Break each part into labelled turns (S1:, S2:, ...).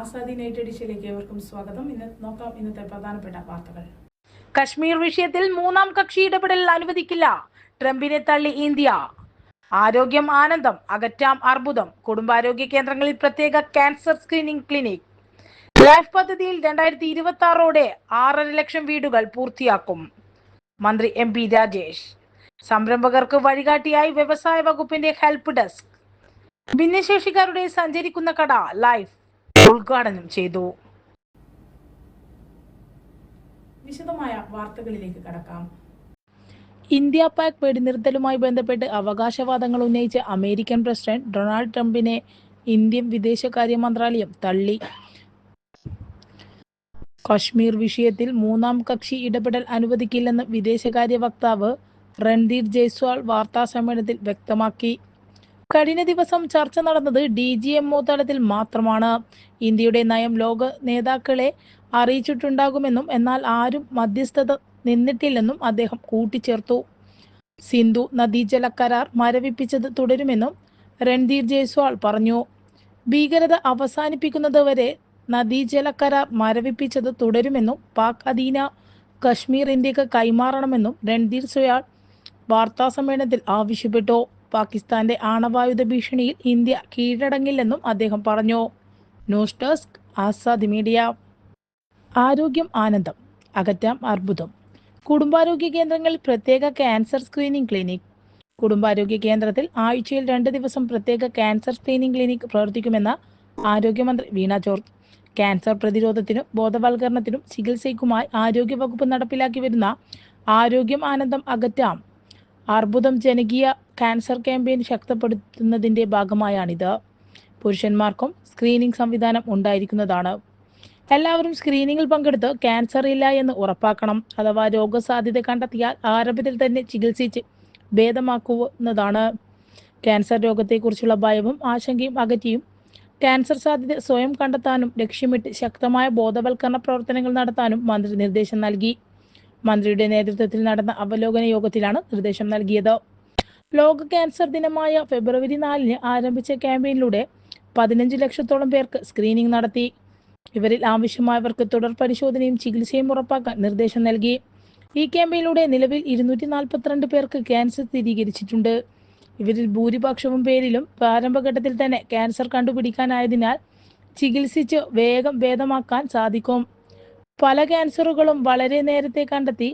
S1: Azadi night എഡിഷനിലേക്ക് ഏവർക്കും സ്വാഗതം. ഇന്ന് നോക്കാം ഇന്നത്തെ പ്രധാനപ്പെട്ട വാർത്തകൾ.
S2: കശ്മീർ വിഷയത്തിൽ മൂന്നാം കക്ഷി ഇടപെടൽ അനുവദിക്കില്ല. ട്രംപിനെ തള്ളി ഇന്ത്യ. ആരോഗ്യം ആനന്ദം അകറ്റാം അർബുദം. കുടുംബാരോഗ്യ കേന്ദ്രങ്ങളിൽ പ്രത്യേക ക്യാൻസർ സ്ക്രീനിംഗ് ക്ലിനിക്. ലൈഫ് പദ്ധതിയിൽ രണ്ടായിരത്തി ഇരുപത്തി ആറോടെ ആറര ലക്ഷം വീടുകൾ പൂർത്തിയാക്കും. മന്ത്രി എം പി രാജേഷ്. സംരംഭകർക്ക് വഴികാട്ടിയായി വ്യവസായ വകുപ്പിന്റെ ഹെൽപ്പ് ഡെസ്ക്. ഭിന്നശേഷിക്കാരുടെ സഞ്ചരിക്കുന്ന കട ലൈഫ്. ഉദ്ഘാടനം ചെയ്തു.
S1: വിശദമായ വാർത്തകളിലേക്ക് കടക്കാം.
S2: ഇന്ത്യ പാക് വെടിനിർത്തലുമായി ബന്ധപ്പെട്ട് അവകാശവാദങ്ങൾ ഉന്നയിച്ച അമേരിക്കൻ പ്രസിഡന്റ് ഡൊണാൾഡ് ട്രംപിനെ ഇന്ത്യൻ വിദേശകാര്യ മന്ത്രാലയം തള്ളി. കശ്മീർ വിഷയത്തിൽ മൂന്നാം കക്ഷി ഇടപെടൽ അനുവദിക്കില്ലെന്ന് വിദേശകാര്യ വക്താവ് രൺദീർ ജയ്സ്വാൾ വാർത്താ സമ്മേളനത്തിൽ വ്യക്തമാക്കി. കഴിഞ്ഞ ദിവസം ചർച്ച നടന്നത് ഡി ജി എം ഒ തലത്തിൽ മാത്രമാണ്. ഇന്ത്യയുടെ നയം ലോക നേതാക്കളെ അറിയിച്ചിട്ടുണ്ടാകുമെന്നും എന്നാൽ ആരും മധ്യസ്ഥത നിന്നിട്ടില്ലെന്നും അദ്ദേഹം കൂട്ടിച്ചേർത്തു. സിന്ധു നദീജല കരാർ മരവിപ്പിച്ചത് തുടരുമെന്നും രൺധീർ ജയ്സ്വാൾ പറഞ്ഞു. ഭീകരത അവസാനിപ്പിക്കുന്നതുവരെ നദീജല കരാർ മരവിപ്പിച്ചത് തുടരുമെന്നും പാക് അധീന കശ്മീർ ഇന്ത്യയ്ക്ക് കൈമാറണമെന്നും രൺധീർ സുയാൾ വാർത്താസമ്മേളനത്തിൽ ആവശ്യപ്പെട്ടു. പാകിസ്ഥാന്റെ ആണവായുധ ഭീഷണിയിൽ ഇന്ത്യ കീഴടങ്ങില്ലെന്നും അദ്ദേഹം പറഞ്ഞു. News desk Azad media. ആരോഗ്യം ആനന്ദം. അകറ്റാം അർബുദം. കുടുംബാരോഗ്യ കേന്ദ്രങ്ങളിൽ പ്രത്യേക ക്യാൻസർ സ്ക്രീനിംഗ് ക്ലിനിക്. കുടുംബാരോഗ്യ കേന്ദ്രത്തിൽ ആഴ്ചയിൽ രണ്ട് ദിവസം പ്രത്യേക ക്യാൻസർ സ്ക്രീനിംഗ് ക്ലിനിക് പ്രവർത്തിക്കുമെന്ന് ആരോഗ്യമന്ത്രി വീണ ജോർജ്. ക്യാൻസർ പ്രതിരോധത്തിനും ബോധവൽക്കരണത്തിനും ചികിത്സയ്ക്കുമായി ആരോഗ്യവകുപ്പ് നടപ്പിലാക്കി വരുന്ന ആരോഗ്യം ആനന്ദം അകറ്റാം അർബുദം ജനകീയ ക്യാൻസർ ക്യാമ്പയിൻ ശക്തപ്പെടുത്തുന്നതിന്റെ ഭാഗമായാണിത്. പുരുഷന്മാർക്കും സ്ക്രീനിംഗ് സംവിധാനം ഉണ്ടായിരിക്കുന്നതാണ്. എല്ലാവരും സ്ക്രീനിങ്ങിൽ പങ്കെടുത്ത് ക്യാൻസർ ഇല്ല എന്ന് ഉറപ്പാക്കണം. അഥവാ രോഗസാധ്യത കണ്ടെത്തിയാൽ ആരംഭത്തിൽ തന്നെ ചികിത്സിച്ച് ഭേദമാക്കുന്നതാണ്. ക്യാൻസർ രോഗത്തെക്കുറിച്ചുള്ള ഭയവും ആശങ്കയും അകറ്റിയും ക്യാൻസർ സാധ്യത സ്വയം കണ്ടെത്താനും ലക്ഷ്യമിട്ട് ശക്തമായ ബോധവൽക്കരണ പ്രവർത്തനങ്ങൾ നടത്താനും മന്ത്രി നിർദ്ദേശം നൽകി. മന്ത്രിയുടെ നേതൃത്വത്തിൽ നടന്ന അവലോകന യോഗത്തിലാണ് നിർദ്ദേശം നൽകിയത്. ലോക ക്യാൻസർ ദിനമായ ഫെബ്രുവരി നാലിന് ആരംഭിച്ച ക്യാമ്പയിനിലൂടെ പതിനഞ്ച് ലക്ഷത്തോളം പേർക്ക് സ്ക്രീനിംഗ് നടത്തി. ഇവരിൽ ആവശ്യമായവർക്ക് തുടർ പരിശോധനയും ചികിത്സയും ഉറപ്പാക്കാൻ നിർദ്ദേശം നൽകി. ഈ ക്യാമ്പയിലൂടെ നിലവിൽ ഇരുന്നൂറ്റി നാൽപ്പത്തിരണ്ട് പേർക്ക് ക്യാൻസർ സ്ഥിരീകരിച്ചിട്ടുണ്ട്. ഇവരിൽ ഭൂരിപക്ഷവും പേരിലും പ്രാരംഭഘട്ടത്തിൽ തന്നെ ക്യാൻസർ കണ്ടുപിടിക്കാനായതിനാൽ ചികിത്സിച്ച് വേഗം ഭേദമാക്കാൻ സാധിക്കും. പല ക്യാൻസറുകളും വളരെ നേരത്തെ കണ്ടെത്തി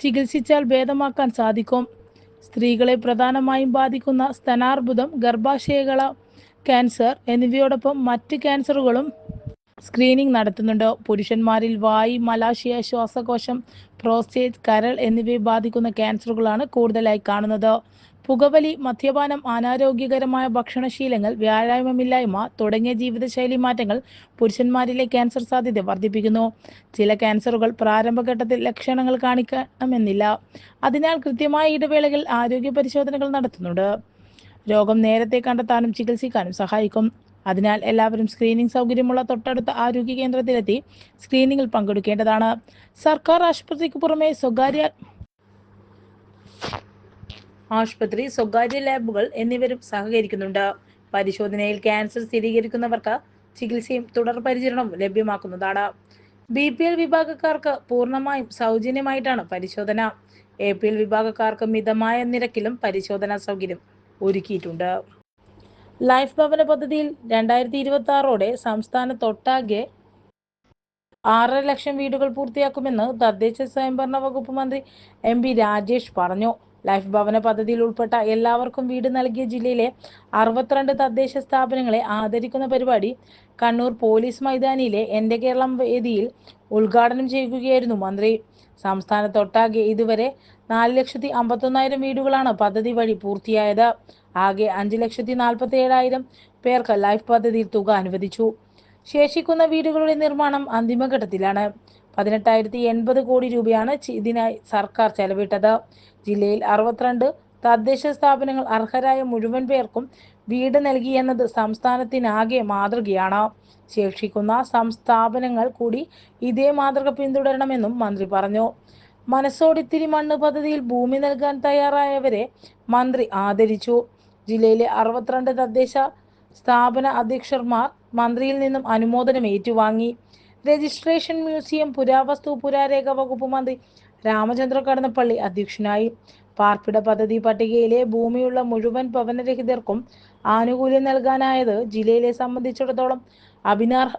S2: ചികിത്സിച്ചാൽ ഭേദമാക്കാൻ സാധിക്കും. സ്ത്രീകളെ പ്രധാനമായും ബാധിക്കുന്ന സ്തനാർബുദം ഗർഭാശയകള ക്യാൻസർ എന്നിവയോടൊപ്പം മറ്റ് ക്യാൻസറുകളും സ്ക്രീനിംഗ് നടത്തുന്നുണ്ട്. പുരുഷന്മാരിൽ വായി മലാശയ ശ്വാസകോശം പ്രോസ്റ്റേറ്റ് കരൾ എന്നിവയെ ബാധിക്കുന്ന ക്യാൻസറുകളാണ് കൂടുതലായി കാണുന്നത്. പുകവലി മദ്യപാനം അനാരോഗ്യകരമായ ഭക്ഷണശീലങ്ങൾ വ്യായാമമില്ലായ്മ തുടങ്ങിയ ജീവിതശൈലി മാറ്റങ്ങൾ പുരുഷന്മാരിലെ ക്യാൻസർ സാധ്യത വർദ്ധിപ്പിക്കുന്നു. ചില ക്യാൻസറുകൾ പ്രാരംഭഘട്ടത്തിൽ ലക്ഷണങ്ങൾ കാണിക്കണമെന്നില്ല. അതിനാൽ കൃത്യമായ ഇടവേളകളിൽ ആരോഗ്യ പരിശോധനകൾ നടത്തുന്നുണ്ട്. രോഗം നേരത്തെ കണ്ടെത്താനും ചികിത്സിക്കാനും സഹായിക്കും. അതിനാൽ എല്ലാവരും സ്ക്രീനിംഗ് സൗകര്യമുള്ള തൊട്ടടുത്ത ആരോഗ്യ കേന്ദ്രത്തിലെത്തി സ്ക്രീനിങ്ങിൽ പങ്കെടുക്കേണ്ടതാണ്. സർക്കാർ ആശുപത്രിക്ക് പുറമെ സ്വകാര്യ ആശുപത്രി സ്വകാര്യ ലാബുകൾ എന്നിവരും സഹകരിക്കുന്നുണ്ട്. പരിശോധനയിൽ ക്യാൻസർ സ്ഥിരീകരിക്കുന്നവർക്ക് ചികിത്സയും തുടർ പരിചരണവും ലഭ്യമാക്കുന്നതാണ്. ബി പി എൽ വിഭാഗക്കാർക്ക് പൂർണമായും സൗജന്യമായിട്ടാണ് പരിശോധന. എ പി എൽ വിഭാഗക്കാർക്ക് മിതമായ നിരക്കിലും പരിശോധനാ സൗകര്യം ഒരുക്കിയിട്ടുണ്ട്. ലൈഫ് ഭവന പദ്ധതിയിൽ രണ്ടായിരത്തി ഇരുപത്തി ആറോടെ സംസ്ഥാനത്തൊട്ടാകെ ആറര ലക്ഷം വീടുകൾ പൂർത്തിയാക്കുമെന്ന് തദ്ദേശ സ്വയംഭരണ വകുപ്പ് മന്ത്രി എം പി രാജേഷ് പറഞ്ഞു. ലൈഫ് ഭവന പദ്ധതിയിൽ ഉൾപ്പെട്ട എല്ലാവർക്കും വീട് നൽകിയ ജില്ലയിലെ അറുപത്തിരണ്ട് തദ്ദേശ സ്ഥാപനങ്ങളെ ആദരിക്കുന്ന പരിപാടി കണ്ണൂർ പോലീസ് മൈതാനിയിലെ എന്റെ കേരളം വേദിയിൽ ഉദ്ഘാടനം ചെയ്യുകയായിരുന്നു മന്ത്രി. സംസ്ഥാനത്തൊട്ടാകെ ഇതുവരെ നാല് ലക്ഷത്തി അമ്പത്തൊന്നായിരം വീടുകളാണ് പദ്ധതി വഴി പൂർത്തിയായത്. ആകെ അഞ്ച് ലക്ഷത്തി നാൽപ്പത്തി ഏഴായിരം പേർക്ക് ലൈഫ് പദ്ധതിയിൽ തുക അനുവദിച്ചു. ശേഷിക്കുന്ന വീടുകളുടെ നിർമ്മാണം അന്തിമഘട്ടത്തിലാണ്. പതിനെട്ടായിരത്തി എൺപത് കോടി രൂപയാണ് ഇതിനായി സർക്കാർ ചെലവിട്ടത്. ജില്ലയിൽ അറുപത്തിരണ്ട് തദ്ദേശ സ്ഥാപനങ്ങൾ അർഹരായ മുഴുവൻ പേർക്കും വീട് നൽകി എന്നത് സംസ്ഥാനത്തിനാകെ മാതൃകയാണ്. ശേഷിക്കുന്ന സംസ്ഥാപനങ്ങൾ കൂടി ഇതേ മാതൃക പിന്തുടരണമെന്നും മന്ത്രി പറഞ്ഞു. മനസ്സോടിത്തിരി മണ്ണ് പദ്ധതിയിൽ ഭൂമി നൽകാൻ തയ്യാറായവരെ മന്ത്രി ആദരിച്ചു. ജില്ലയിലെ അറുപത്തിരണ്ട് തദ്ദേശ സ്ഥാപന അധ്യക്ഷന്മാർ മന്ത്രിയിൽ നിന്നും അനുമോദനം ഏറ്റുവാങ്ങി. രജിസ്ട്രേഷൻ മ്യൂസിയം പുരാവസ്തു പുരാരേഖ വകുപ്പ് മന്ത്രി രാമചന്ദ്ര കടന്നപ്പള്ളി അധ്യക്ഷനായി. പാർപ്പിട പദ്ധതി പട്ടികയിലെ ഭൂമിയുള്ള മുഴുവൻ ഭവനരഹിതർക്കും ആനുകൂല്യം നൽകാനായത് ജില്ലയിലെ സംബന്ധിച്ചിടത്തോളം അഭിനാർഹ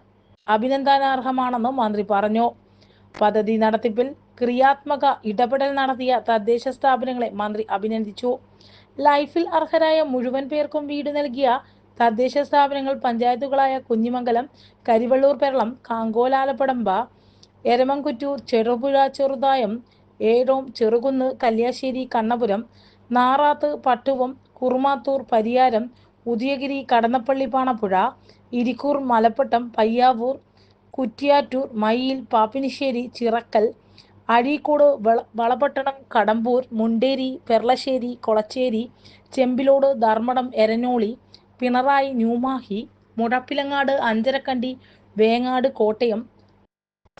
S2: അഭിനന്ദനാർഹമാണെന്ന് മന്ത്രി പറഞ്ഞു. പദ്ധതി നടത്തിപ്പിൽ ക്രിയാത്മക ഇടപെടൽ നടത്തിയ തദ്ദേശ സ്ഥാപനങ്ങളെ മന്ത്രി അഭിനന്ദിച്ചു. ലൈഫിൽ അർഹരായ മുഴുവൻ പേർക്കും വീട് നൽകിയ തദ്ദേശ സ്ഥാപനങ്ങൾ പഞ്ചായത്തുകളായ കുഞ്ഞിമംഗലം കരിവള്ളൂർ പെരളം കാങ്കോലാലപ്പടമ്പ എരമംകുറ്റൂർ ചെറുപുഴ ചെറുതായം ഏഴോം ചെറുകുന്ന് കല്യാശ്ശേരി കണ്ണപുരം നാറാത്ത് പട്ടുവം കുറുമാത്തൂർ പരിയാരം ഉദയഗിരി കടന്നപ്പള്ളി പാണപ്പുഴ ഇരിക്കൂർ മലപ്പട്ടം പയ്യാവൂർ കുറ്റിയാറ്റൂർ മയ്യിൽ പാപ്പിനിശ്ശേരി ചിറക്കൽ അഴീക്കോട് വള വളപട്ടണം കടമ്പൂർ മുണ്ടേരി പെർളശ്ശേരി കൊളച്ചേരി ചെമ്പിലോട് ധർമ്മടം എരനോളി പിണറായി ന്യൂമാഹി മുടപ്പിലങ്ങാട് അഞ്ചരക്കണ്ടി വേങ്ങാട് കോട്ടയം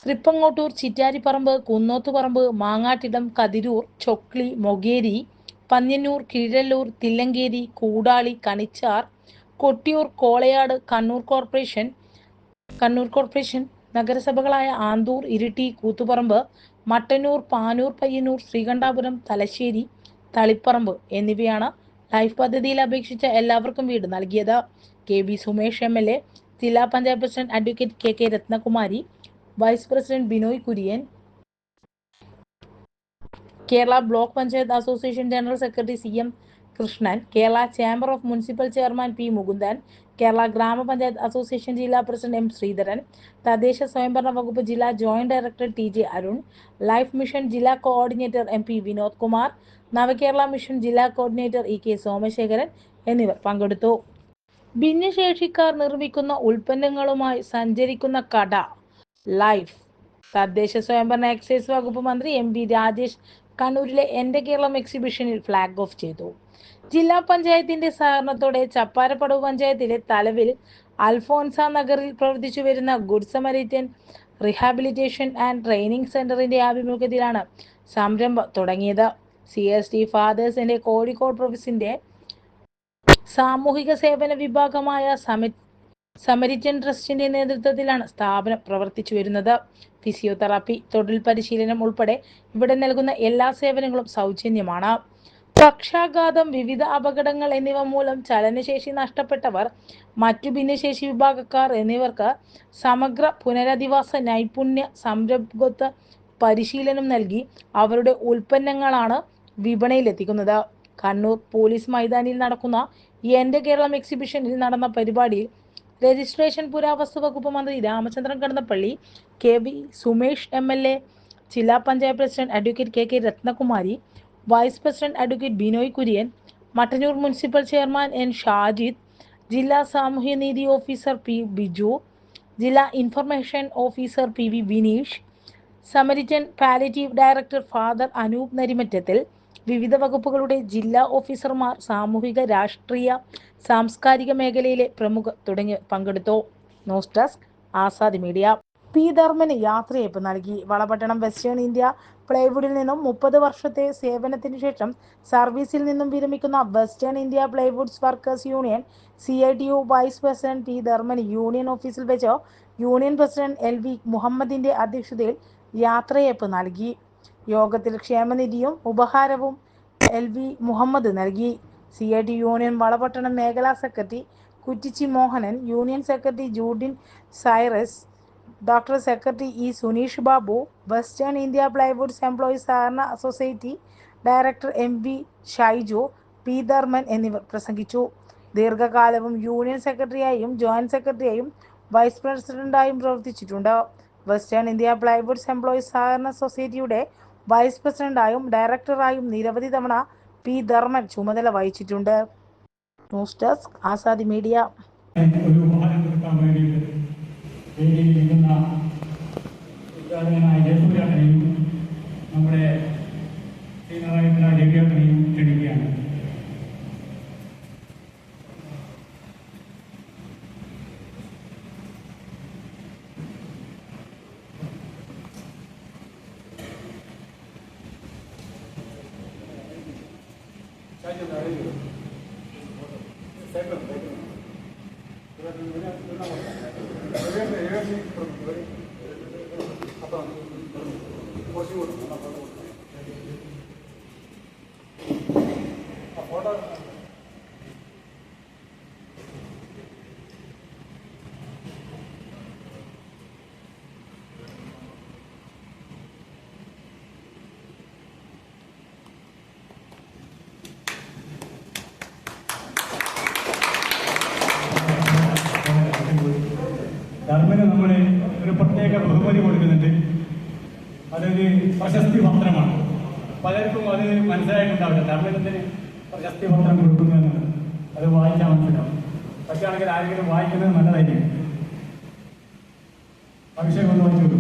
S2: തൃപ്പങ്ങോട്ടൂർ ചിറ്റാരിപ്പറമ്പ് കുന്നോത്തുപറമ്പ് മാങ്ങാട്ടിടം കതിരൂർ ചൊക്ലി മൊകേരി പന്ന്യന്നൂർ കിഴല്ലൂർ തില്ലങ്കേരി കൂടാളി കണിച്ചാർ കൊട്ടിയൂർ കോളയാട് കണ്ണൂർ കോർപ്പറേഷൻ കണ്ണൂർ കോർപ്പറേഷൻ നഗരസഭകളായ ആന്തൂർ ഇരിട്ടി കൂത്തുപറമ്പ് മട്ടന്നൂർ പാനൂർ പയ്യന്നൂർ ശ്രീകണ്ഠാപുരം തലശ്ശേരി തളിപ്പറമ്പ് എന്നിവയാണ് ലൈഫ് പദ്ധതിയിൽ അപേക്ഷിച്ച എല്ലാവർക്കും വീട് നൽകിയത്. K B Sumesh M L A ജില്ലാ panchayat president advocate K K Rathnakumari vice president Binoy Kurian Kerala block panchayat association general secretary C M Krishnan Kerala chamber of municipal chairman P Mukundan Kerala ഗ്രാമപഞ്ചായത്ത് association ജില്ലാ president M Sreedharan തദ്ദേശ സ്വയംഭരണ വകുപ്പ് ജില്ലാ joint director T J Arun life mission ജില്ലാ coordinator M P Vinod Kumar Navakerala mission ജില്ലാ coordinator E K Somasekharan എന്നിവർ പങ്കെടുത്തു. ഭിന്നശേഷിക്കാർ നിർമ്മിക്കുന്ന ഉൽപ്പന്നങ്ങളുമായി സഞ്ചരിക്കുന്ന കട ലൈഫ് തദ്ദേശ സ്വയംഭരണ എക്സൈസ് വകുപ്പ് മന്ത്രി എം വി രാജേഷ് കണ്ണൂരിലെ എന്റെ കേരളം എക്സിബിഷനിൽ ഫ്ലാഗ് ഓഫ് ചെയ്തു. ജില്ലാ പഞ്ചായത്തിന്റെ സഹകരണത്തോടെ ചപ്പാരപ്പടവ് പഞ്ചായത്തിലെ തലവിൽ അൽഫോൻസ നഗറിൽ പ്രവർത്തിച്ചു വരുന്ന good Samaritan rehabilitation and training സെന്ററിന്റെ ആഭിമുഖ്യത്തിലാണ് സംരംഭം തുടങ്ങിയത്. സി എസ് ടി ഫാദേഴ്സിന്റെ കോഴിക്കോട് പ്രൊഫിസിന്റെ സാമൂഹിക സേവന വിഭാഗമായ സമി സമരിറ്റൻ ട്രസ്റ്റിന്റെ നേതൃത്വത്തിലാണ് സ്ഥാപനം പ്രവർത്തിച്ചു വരുന്നത്. ഫിസിയോതെറാപ്പി തൊഴിൽ പരിശീലനം ഉൾപ്പെടെ ഇവിടെ നൽകുന്ന എല്ലാ സേവനങ്ങളും സൗജന്യമാണ്. പക്ഷാഘാതം വിവിധ അപകടങ്ങൾ എന്നിവ മൂലം ചലനശേഷി നഷ്ടപ്പെട്ടവർ മറ്റു ഭിന്നശേഷി വിഭാഗക്കാർ എന്നിവർക്ക് സമഗ്ര പുനരധിവാസ നൈപുണ്യ സംരംഭത്വ പരിശീലനം നൽകി അവരുടെ ഉൽപ്പന്നങ്ങളാണ് വിപണിയിലെത്തിക്കുന്നത്. കണ്ണൂർ പോലീസ് മൈതാനിയിൽ നടക്കുന്ന എന്റെ കേരളം എക്സിബിഷനിൽ നടന്ന പരിപാടിയിൽ രജിസ്ട്രേഷൻ പുരാവസ്തു വകുപ്പ് മന്ത്രി Ramachandran Kadannappally K V Sumesh M L A ജില്ലാ panchayat president advocate K K Rathnakumari vice president advocate Binoy Kurian Mattanur municipal chairman N Shajid ജില്ലാ സാമൂഹ്യനീതി ഓഫീസർ പി ബിജു ജില്ലാ information officer P V Bineesh Samaritan palliative director father Anoop നരിമറ്റത്തിൽ വിവിധ വകുപ്പുകളുടെ ജില്ലാ ഓഫീസർമാർ സാമൂഹിക രാഷ്ട്രീയ സാംസ്കാരിക മേഖലയിലെ പ്രമുഖ തുടങ്ങി പങ്കെടുത്തു? News desk Azad media. P. ധർമ്മന് യാത്രയയപ്പ് നൽകി. വളപട്ടണം വെസ്റ്റേൺ ഇന്ത്യ പ്ലൈവുഡിൽ നിന്നും മുപ്പത് വർഷത്തെ സേവനത്തിന് ശേഷം സർവീസിൽ നിന്നും വിരമിക്കുന്ന western India plywoods workers union C I T U vice president P. Dharman union ഓഫീസിൽ വെച്ച് യൂണിയൻ പ്രസിഡന്റ് എൽ വി മുഹമ്മദിന്റെ അധ്യക്ഷതയിൽ യാത്രയയപ്പ് നൽകി. യോഗത്തിൽ ക്ഷേമനിധിയും ഉപഹാരവും എൽ വി മുഹമ്മദ് നൽകി. C I T union Valapattanam മേഖലാ secretary Kuttichi Mohanan union secretary Judin Cyrus doctor secretary E Suneesh Babu western India plywoods employees സഹകരണ society director M V Shaiju P Dharman എന്നിവർ പ്രസംഗിച്ചു. ദീർഘകാലവും യൂണിയൻ സെക്രട്ടറിയായും joint സെക്രട്ടറിയായും vice പ്രസിഡന്റായും പ്രവർത്തിച്ചിട്ടുണ്ട്. Western India plywoods employees സഹകരണ സൊസൈറ്റിയുടെ വൈസ് പ്രസിഡന്റായും ഡയറക്ടറായും നിരവധി തവണ പി ധർമ്മൻ ചുമതല വഹിച്ചിട്ടുണ്ട്. News desk Azadi media.
S3: ധർമ്മന് നമ്മൾ ഒരു പ്രത്യേക ബഹുമതി കൊടുക്കുന്നുണ്ട്. അതൊരു പ്രശസ്തി പത്രമാണ്. പലർക്കും അത് മനസ്സിലായിട്ടുണ്ടാവില്ല. ധർമ്മത്തിന് പ്രശസ്തി പത്രം കൊടുക്കുന്നു എന്നുള്ളത്? അത് വായിച്ചാൽ മനസ്സിലാവും. പക്ഷേ ആണെങ്കിൽ ആരെങ്കിലും വായിക്കുന്നത് നല്ലതായിരിക്കും. അഭിഷേക് ഒന്ന് വായിച്ചു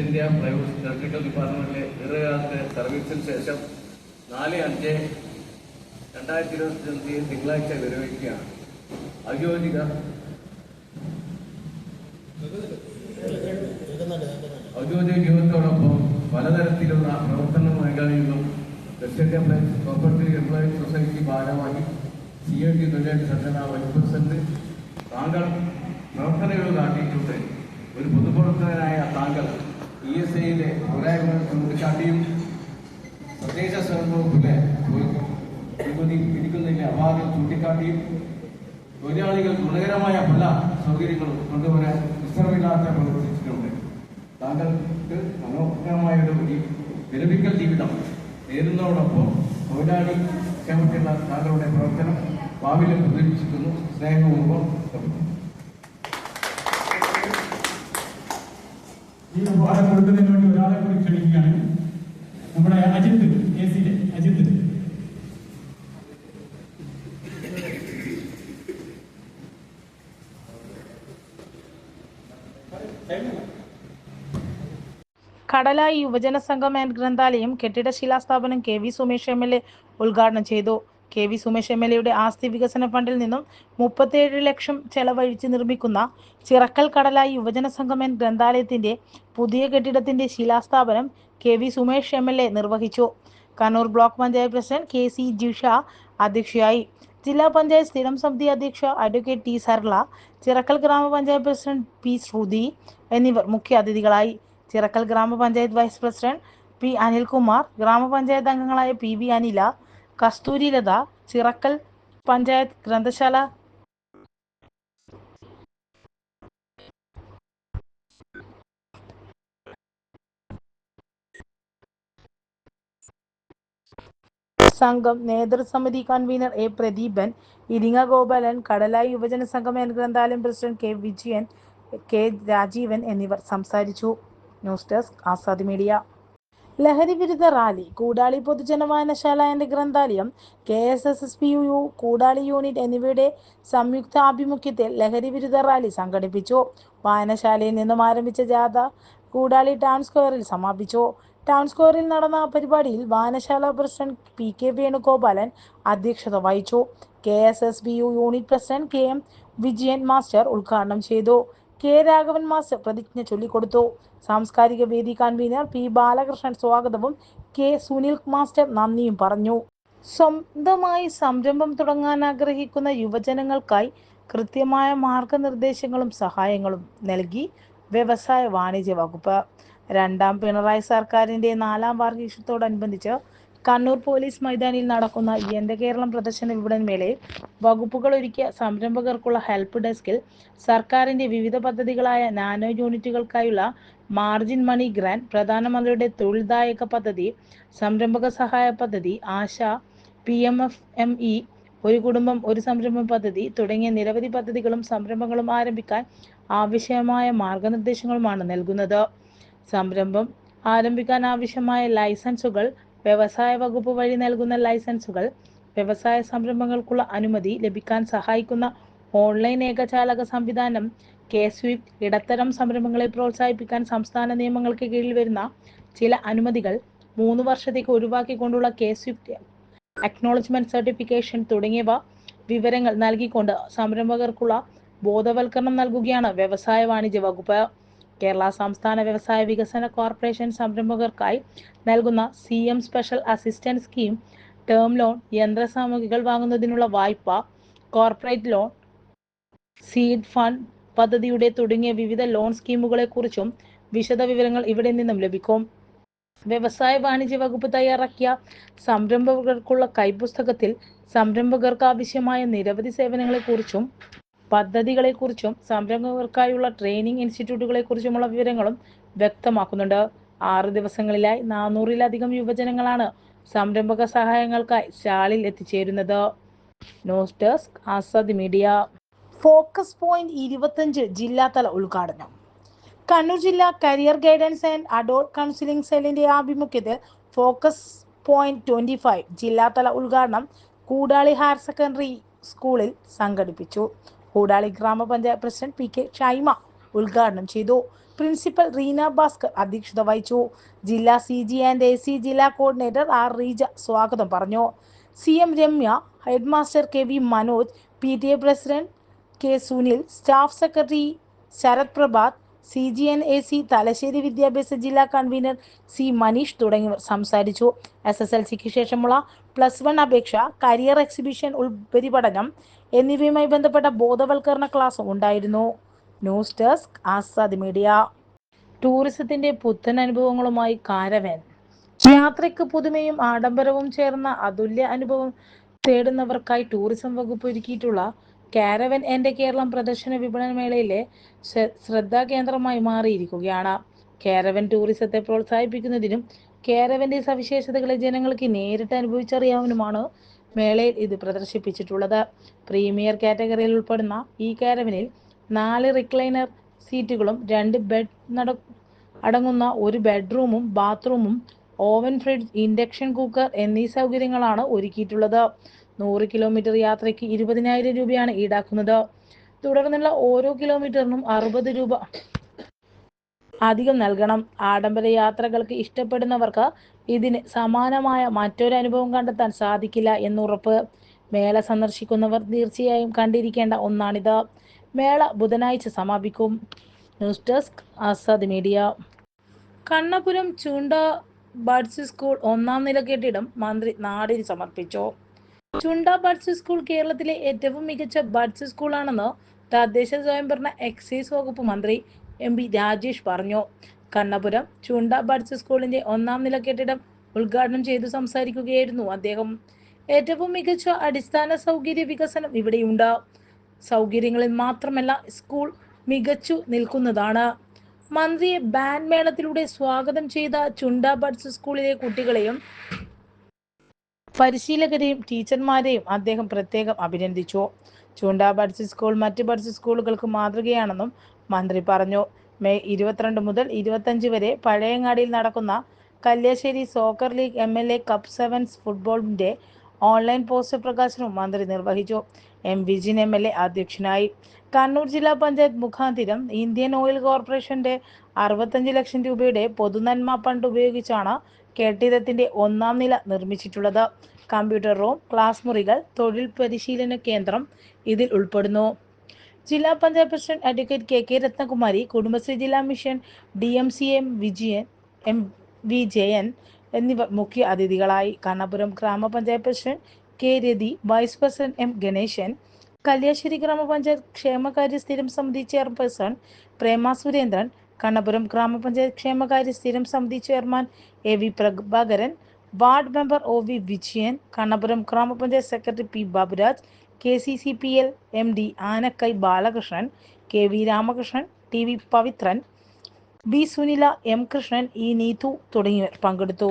S4: ഇന്ത്യ പ്രൈവറ്റ് ടെക്നിക്കൽ ഡിപ്പാർട്ട്മെന്റിലെ ദീർഘകാലത്തെ സർവീസിന് ശേഷം നാല് അഞ്ച് രണ്ടായിരത്തി ഇരുപത്തി അഞ്ച് തിങ്കളാഴ്ച വിരമിക്കുകയാണ് ഔദ്യോഗിക. ഔദ്യോഗിക ജീവിതത്തോടൊപ്പം പലതരത്തിലുള്ള പ്രവർത്തന മേഖലകളിലും west India private cooperative employees society ഭാരമായി സി എ ടി തൊഴിലാളി സംഘടന വൈസ് പ്രസിഡന്റ് താങ്കൾ പ്രവർത്തനങ്ങൾ കാട്ടിയിട്ടുണ്ട്. ഒരു പൊതുപ്രവർത്തകനായ താങ്കൾ ഇ എസ് ഐയിലെ പോരായ്മകൾ ചൂണ്ടിക്കാട്ടിയും പ്രത്യേക സ്വയം വകുപ്പിലെ പിരിക്കുന്നതിലെ അപാകം ചൂണ്ടിക്കാട്ടിയും തൊഴിലാളികൾ ഗുണകരമായ പല സൗകര്യങ്ങളും കൊണ്ടുവരാൻ വിശ്രമില്ലാത്ത പ്രവർത്തിച്ചിട്ടുണ്ട്. താങ്കൾക്ക് മനോഹരമായ ഒരു വിലപിക്കൽ ജീവിതം നേരുന്നതോടൊപ്പം തൊഴിലാളി ക്ഷേമത്തിലുള്ള താങ്കളുടെ പ്രവർത്തനം ഭാവിയിൽ പ്രതീക്ഷിക്കുന്നു സ്നേഹപൂർവം
S3: ഈ കൊടുക്കുന്നതിന് വേണ്ടി ഒരാളെ കൂടി ക്ഷണിക്കുകയാണ് നമ്മുടെ അജിത് എ സിയിലെ അജിത്ത്.
S2: കടലായി യുവജന സംഘം ആൻഡ് ഗ്രന്ഥാലയം കെട്ടിട ശിലാസ്ഥാപനം K V Sumesh M L A ഉദ്ഘാടനം ചെയ്തു. K V Sumesh M L എയുടെ ആസ്തി വികസന ഫണ്ടിൽ നിന്നും മുപ്പത്തിയേഴ് ലക്ഷം ചെലവഴിച്ച് നിർമ്മിക്കുന്ന ചിറക്കൽ കടലായി യുവജന സംഘം ആൻഡ് ഗ്രന്ഥാലയത്തിന്റെ പുതിയ കെട്ടിടത്തിന്റെ ശിലാസ്ഥാപനം K V Sumesh M L A നിർവഹിച്ചു. Kannur block panchayat president K C Jisha അധ്യക്ഷയായി. ജില്ലാ പഞ്ചായത്ത് സ്ഥിരം സമിതി അധ്യക്ഷ അഡ്വക്കേറ്റ് ടി സർല ചിറക്കൽ ഗ്രാമപഞ്ചായത്ത് പ്രസിഡന്റ് പി ശ്രുതി എന്നിവർ മുഖ്യ അതിഥികളായി ചിറക്കൽ ഗ്രാമപഞ്ചായത്ത് വൈസ് പ്രസിഡന്റ് പി അനിൽകുമാർ ഗ്രാമപഞ്ചായത്ത് അംഗങ്ങളായ പി വി അനില കസ്തൂരിലത ചിറക്കൽ പഞ്ചായത്ത് ഗ്രന്ഥശാല സംഘം നേതൃസമിതി കൺവീനർ എ പ്രദീപൻ ഇരിങ്ങ ഗോപാലൻ കടലായി യുവജന സംഘം ഗ്രന്ഥാലയം president K Vijayan K Rajeevan എന്നിവർ സംസാരിച്ചു. News desk Azad media. ലഹരി വിരുദ്ധ റാലി കൂടാളി പൊതുജന വായനശാല എന്ന ഗ്രന്ഥാലയം K S S S P U Koodali unit എന്നിവയുടെ സംയുക്ത ആഭിമുഖ്യത്തിൽ ലഹരി വിരുദ്ധ റാലി സംഘടിപ്പിച്ചു. വായനശാലയിൽ നിന്നും ആരംഭിച്ച ജാഥ കൂടാളി ടൗൺ സ്ക്വയറിൽ സമാപിച്ചു. ടൗൺ സ്ക്വയറിൽ നടന്ന പരിപാടിയിൽ വായനശാല പ്രസിഡന്റ് പി കെ വേണുഗോപാലൻ അധ്യക്ഷത വഹിച്ചു. K S S B U unit president K M Vijayan master ഉദ്ഘാടനം ചെയ്തു. കെ രാഘവൻ മാസ്റ്റർ പ്രതിജ്ഞ ചൊല്ലിക്കൊടുത്തു. സാംസ്കാരിക വേദി കൺവീനർ പി ബാലകൃഷ്ണൻ സ്വാഗതവും കെ സുനിൽ മാസ്റ്റർ നന്ദിയും പറഞ്ഞു. സ്വന്തമായി സംരംഭം തുടങ്ങാൻ ആഗ്രഹിക്കുന്ന യുവജനങ്ങൾക്കായി കൃത്യമായ മാർഗനിർദ്ദേശങ്ങളും സഹായങ്ങളും നൽകി വ്യവസായ വാണിജ്യ വകുപ്പ്. രണ്ടാം പിണറായി സർക്കാരിന്റെ നാലാം വാർഷികത്തോടനുബന്ധിച്ച് കണ്ണൂർ പോലീസ് മൈതാനിയിൽ നടക്കുന്ന എന്റെ കേരളം പ്രദർശന വിപണന മേളയിൽ വകുപ്പുകൾ ഒരുക്കിയ സംരംഭകർക്കുള്ള ഹെൽപ്പ് ഡെസ്കിൽ സർക്കാരിന്റെ വിവിധ പദ്ധതികളായ നാനോ യൂണിറ്റുകൾക്കായുള്ള മാർജിൻ മണി ഗ്രാൻഡ് പ്രധാനമന്ത്രിയുടെ തൊഴിൽദായക പദ്ധതി സംരംഭക സഹായ പദ്ധതി ആശ P M F M E ഒരു കുടുംബം ഒരു സംരംഭം പദ്ധതി തുടങ്ങിയ നിരവധി പദ്ധതികളും സംരംഭങ്ങളും ആരംഭിക്കാൻ ആവശ്യമായ മാർഗനിർദ്ദേശങ്ങളുമാണ് നൽകുന്നത്. സംരംഭം ആരംഭിക്കാൻ ആവശ്യമായ ലൈസൻസുകൾ വ്യവസായ വകുപ്പ് വഴി നൽകുന്ന ലൈസൻസുകൾ വ്യവസായ സംരംഭങ്ങൾക്കുള്ള അനുമതി ലഭിക്കാൻ സഹായിക്കുന്ന ഓൺലൈൻ ഏകജാലക സംവിധാനം കെ സ്വിഫ്റ്റ് ഇടത്തരം സംരംഭങ്ങളെ പ്രോത്സാഹിപ്പിക്കാൻ സംസ്ഥാന നിയമങ്ങൾക്ക് കീഴിൽ വരുന്ന ചില അനുമതികൾ മൂന്ന് വർഷത്തേക്ക് ഒഴിവാക്കിക്കൊണ്ടുള്ള കെ സ്വിഫ്റ്റ് അക്നോളജ്മെന്റ് സർട്ടിഫിക്കേഷൻ തുടങ്ങിയവ വിവരങ്ങൾ നൽകിക്കൊണ്ട് സംരംഭകർക്കുള്ള ബോധവൽക്കരണം നൽകുകയാണ് വ്യവസായ വാണിജ്യ വകുപ്പ്. കേരള സംസ്ഥാന വ്യവസായ വികസന കോർപ്പറേഷൻ സംരംഭകർക്കായി നൽകുന്ന C M special assistance scheme term loan യന്ത്രസാമഗ്രികൾ വാങ്ങുന്നതിനുള്ള വായ്പ കോർപ്പറേറ്റ് ലോൺ സീഡ് ഫണ്ട് പദ്ധതിയുടെ തുടങ്ങിയ വിവിധ ലോൺ സ്കീമുകളെക്കുറിച്ചും വിശദ വിവരങ്ങൾ ഇവിടെ നിന്നും ലഭിക്കും. വ്യവസായ വാണിജ്യ വകുപ്പ് തയ്യാറാക്കിയ സംരംഭകർക്കുള്ള കൈപുസ്തകത്തിൽ സംരംഭകർക്ക് ആവശ്യമായ നിരവധി സേവനങ്ങളെക്കുറിച്ചും പദ്ധതികളെക്കുറിച്ചും സംരംഭകർക്കായുള്ള ട്രെയിനിങ് ഇൻസ്റ്റിറ്റ്യൂട്ടുകളെക്കുറിച്ചുമുള്ള വിവരങ്ങളും വ്യക്തമാക്കുന്നുണ്ട്. ആറ് ദിവസങ്ങളിലായി നാനൂറിലധികം യുവജനങ്ങളാണ് സംരംഭക സഹായങ്ങൾക്കായി ശാലിൽ എത്തിച്ചേരുന്നത്. News desk Azad media. Focus point ഇരുപത്തഞ്ച് ജില്ലാതല ഉദ്ഘാടനം. കണ്ണൂർ ജില്ലാ career guidance and adult counselling സെല്ലിന്റെ ആഭിമുഖ്യത്തിൽ ഫോക്കസ് പോയിന്റ് ട്വന്റി ഫൈവ് ജില്ലാതല ഉദ്ഘാടനം കൂടാളി ഹയർ സെക്കൻഡറി സ്കൂളിൽ സംഘടിപ്പിച്ചു. കൂടാളി ഗ്രാമപഞ്ചായത്ത് പ്രസിഡന്റ് പി കെ ഷൈമ ഉദ്ഘാടനം ചെയ്തു. പ്രിൻസിപ്പൽ റീന ഭാസ്കർ അധ്യക്ഷത വഹിച്ചു. ജില്ലാ C G and A C ജില്ലാ കോർഡിനേറ്റർ ആർ റീജ സ്വാഗതം പറഞ്ഞു. C M Ramya head master K V Manoj P T A president K Sunil staff secretary Sarath Prabhath C G N A C Thalassery വിദ്യാഭ്യാസ ജില്ലാ convener C Manish തുടങ്ങിയവർ സംസാരിച്ചു. S S L സിക്ക് ശേഷമുള്ള plus one അപേക്ഷ career exhibition ഉപരിപഠനം എന്നിവയുമായി ബന്ധപ്പെട്ട ബോധവൽക്കരണ ക്ലാസും ഉണ്ടായിരുന്നു. News desk Azad media. ടൂറിസത്തിന്റെ പുത്തൻ അനുഭവങ്ങളുമായി കാരവൻ. യാത്രയ്ക്ക് പുതുമയും ആഡംബരവും ചേർന്ന അതുല്യ അനുഭവം തേടുന്നവർക്കായി ടൂറിസം വകുപ്പ് ഒരുക്കിയിട്ടുള്ള കാരവൻ എന്റെ കേരളം പ്രദർശന വിപണന മേളയിലെ ശ്ര- ശ്രദ്ധാകേന്ദ്രമായി മാറിയിരിക്കുകയാണ്. കാരവൻ ടൂറിസത്തെ പ്രോത്സാഹിപ്പിക്കുന്നതിനും കാരവന്റെ സവിശേഷതകളെ ജനങ്ങൾക്ക് നേരിട്ട് അനുഭവിച്ചറിയാവുന്നതുമാണ് മേളയിൽ ഇത് പ്രദർശിപ്പിച്ചിട്ടുള്ളത്. പ്രീമിയർ കാറ്റഗറിയിൽ ഉൾപ്പെടുന്ന ഈ കാരവനിൽ നാല് റിക്ലൈനർ സീറ്റുകളും രണ്ട് ബെഡ് നട അടങ്ങുന്ന ഒരു ബെഡ്റൂമും ബാത്റൂമും ഓവൻ ഫ്രിഡ്ജ് ഇൻഡക്ഷൻ കുക്കർ എന്നീ സൗകര്യങ്ങളാണ് ഒരുക്കിയിട്ടുള്ളത്. നൂറ് കിലോമീറ്റർ യാത്രയ്ക്ക് ഇരുപതിനായിരം രൂപയാണ് ഈടാക്കുന്നത്. തുടർന്നുള്ള ഓരോ കിലോമീറ്ററിനും അറുപത് രൂപ അധികം നൽകണം. ആഡംബര യാത്രകൾക്ക് ഇഷ്ടപ്പെടുന്നവർക്ക് ഇതിന് സമാനമായ മറ്റൊരു അനുഭവം കണ്ടെത്താൻ സാധിക്കില്ല എന്നുറപ്പ്. മേള സന്ദർശിക്കുന്നവർ തീർച്ചയായും കണ്ടിരിക്കേണ്ട ഒന്നാണിത്. മേള ബുധനാഴ്ച സമാപിക്കും. News desk Azad media. Kannapuram Choonda buds school ഒന്നാം നില കെട്ടിടം മന്ത്രി നാടിന് സമർപ്പിച്ചു. ചുണ്ട ബഡ്സ് സ്കൂൾ കേരളത്തിലെ ഏറ്റവും മികച്ച ബഡ്സ് സ്കൂളാണെന്ന് തദ്ദേശ സ്വയംഭരണ എക്സൈസ് വകുപ്പ് മന്ത്രി എം പി രാജേഷ് പറഞ്ഞു. കണ്ണപുരം ചുണ്ട ബഡ്സ് സ്കൂളിന്റെ ഒന്നാം നില കെട്ടിടം ഉദ്ഘാടനം ചെയ്തു സംസാരിക്കുകയായിരുന്നു അദ്ദേഹം. ഏറ്റവും മികച്ച അടിസ്ഥാന സൗകര്യ വികസനം ഇവിടെയുണ്ട്. സൗകര്യങ്ങളിൽ മാത്രമല്ല സ്കൂൾ മികച്ചു നിൽക്കുന്നതാണ്. മന്ത്രിയെ ബാൻഡ് മേളത്തിലൂടെ സ്വാഗതം ചെയ്ത ചുണ്ട ബഡ്സ് സ്കൂളിലെ കുട്ടികളെയും പരിശീലകരെയും ടീച്ചർമാരെയും അദ്ദേഹം പ്രത്യേകം അഭിനന്ദിച്ചു. ചൂണ്ട ബഡ്സ് സ്കൂൾ മറ്റ് ബഡ്സ് സ്കൂളുകൾക്ക് മാതൃകയാണെന്നും മന്ത്രി പറഞ്ഞു. മെയ് ഇരുപത്തിരണ്ട് മുതൽ ഇരുപത്തഞ്ച് വരെ പഴയങ്ങാടിയിൽ നടക്കുന്ന Kalliasseri soccer league M L A cup sevens ഫുട്ബോളിന്റെ ഓൺലൈൻ പോസ്റ്റർ പ്രകാശനവും മന്ത്രി നിർവഹിച്ചു. M Vijin M L A അധ്യക്ഷനായി. കണ്ണൂർ ജില്ലാ പഞ്ചായത്ത് മുഖാന്തിരം ഇന്ത്യൻ ഓയിൽ കോർപ്പറേഷന്റെ അറുപത്തഞ്ച് ലക്ഷം രൂപയുടെ പൊതുനന്മ ഫണ്ട് ഉപയോഗിച്ചാണ് കെട്ടിടത്തിന്റെ ഒന്നാം നില നിർമ്മിച്ചിട്ടുള്ളത്. കമ്പ്യൂട്ടർ റൂം ക്ലാസ് മുറികൾ തൊഴിൽ പരിശീലന കേന്ദ്രം ഇതിൽ ഉൾപ്പെടുന്നു. ജില്ലാ panchayat president advocate K K Rathnakumari Kudumbashree ജില്ലാ mission D M C M Vijayan M V Jayan എന്നിവർ മുഖ്യ അതിഥികളായി. കണ്ണപുരം ഗ്രാമപഞ്ചായത്ത് president K Rathi vice president M Ganesan Kalliasseri ഗ്രാമപഞ്ചായത്ത് ക്ഷേമകാര്യ സ്ഥിരം സമിതി ചെയർപേഴ്സൺ പ്രേമ സുരേന്ദ്രൻ കണ്ണപുരം ഗ്രാമപഞ്ചായത്ത് ക്ഷേമകാര്യ സ്ഥിരം സമിതി chairman A V Prabhakaran ward member O V Vijayan Kannapuram ഗ്രാമപഞ്ചായത്ത് secretary P Baburaj K C C P L M D Anakkai Balakrishnan K V Ramakrishnan T V Pavithran B Sunila M Krishnan E Neethu തുടങ്ങിയവർ പങ്കെടുത്തു.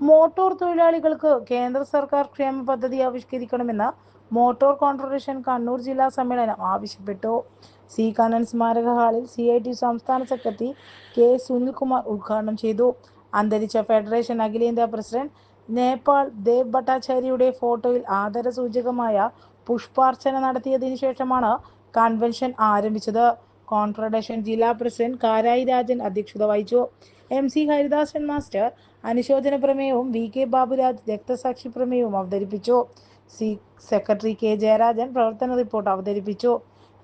S2: Motor തൊഴിലാളികൾക്ക് കേന്ദ്ര സർക്കാർ ക്ഷേമ പദ്ധതി ആവിഷ്കരിക്കണമെന്ന് motor confederation Kannur ജില്ലാ സമ്മേളനം ആവശ്യപ്പെട്ടു. സി കണ്ണൻ സ്മാരക ഹാളിൽ സി ഐ ടി സംസ്ഥാന സെക്രട്ടറി കെ സുനിൽകുമാർ ഉദ്ഘാടനം ചെയ്തു. അന്തരിച്ച ഫെഡറേഷൻ അഖിലേന്ത്യാ പ്രസിഡന്റ് നേപ്പാൾ ദേവ് ഭട്ടാചാര്യയുടെ ഫോട്ടോയിൽ ആദര സൂചകമായ പുഷ്പാർച്ചന നടത്തിയതിനു ശേഷമാണ് കൺവെൻഷൻ ആരംഭിച്ചത്. കോൺഫെഡറേഷൻ ജില്ലാ പ്രസിഡന്റ് കാരായി രാജൻ അധ്യക്ഷത വഹിച്ചു. എം സി ഹരിദാസൻ മാസ്റ്റർ അനുശോചന പ്രമേയവും വി കെ ബാബുരാജ് രക്തസാക്ഷി പ്രമേയവും അവതരിപ്പിച്ചു. സി സെക്രട്ടറി കെ ജയരാജൻ പ്രവർത്തന റിപ്പോർട്ട് അവതരിപ്പിച്ചു.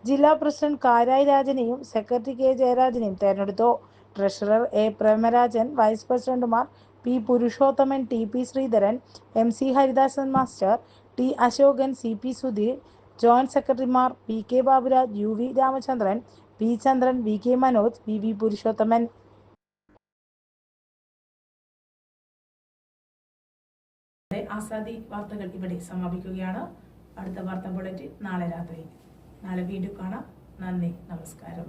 S2: ജില്ലാ പ്രസിഡന്റ് കാരായി രാജനെയും സെക്രട്ടറി കെ ജയരാജനെയും തെരഞ്ഞെടുത്തു. ട്രഷറർ എ പ്രേമരാജൻ വൈസ് പ്രസിഡന്റുമാർ P Purushothaman T P Sreedharan M C Haridasan master T Ashokan C P Sudheer joint സെക്രട്ടറിമാർ P K Baburaj U V Ramachandran P Chandran V K Manoj V V Purushothaman.
S1: Azadi വാർത്തകൾ ഇവിടെ സമാപിക്കുകയാണ്. അടുത്ത വാർത്താ bulletin നാളെ രാത്രി നാളെ വീണ്ടും കാണാം. നന്ദി നമസ്കാരം.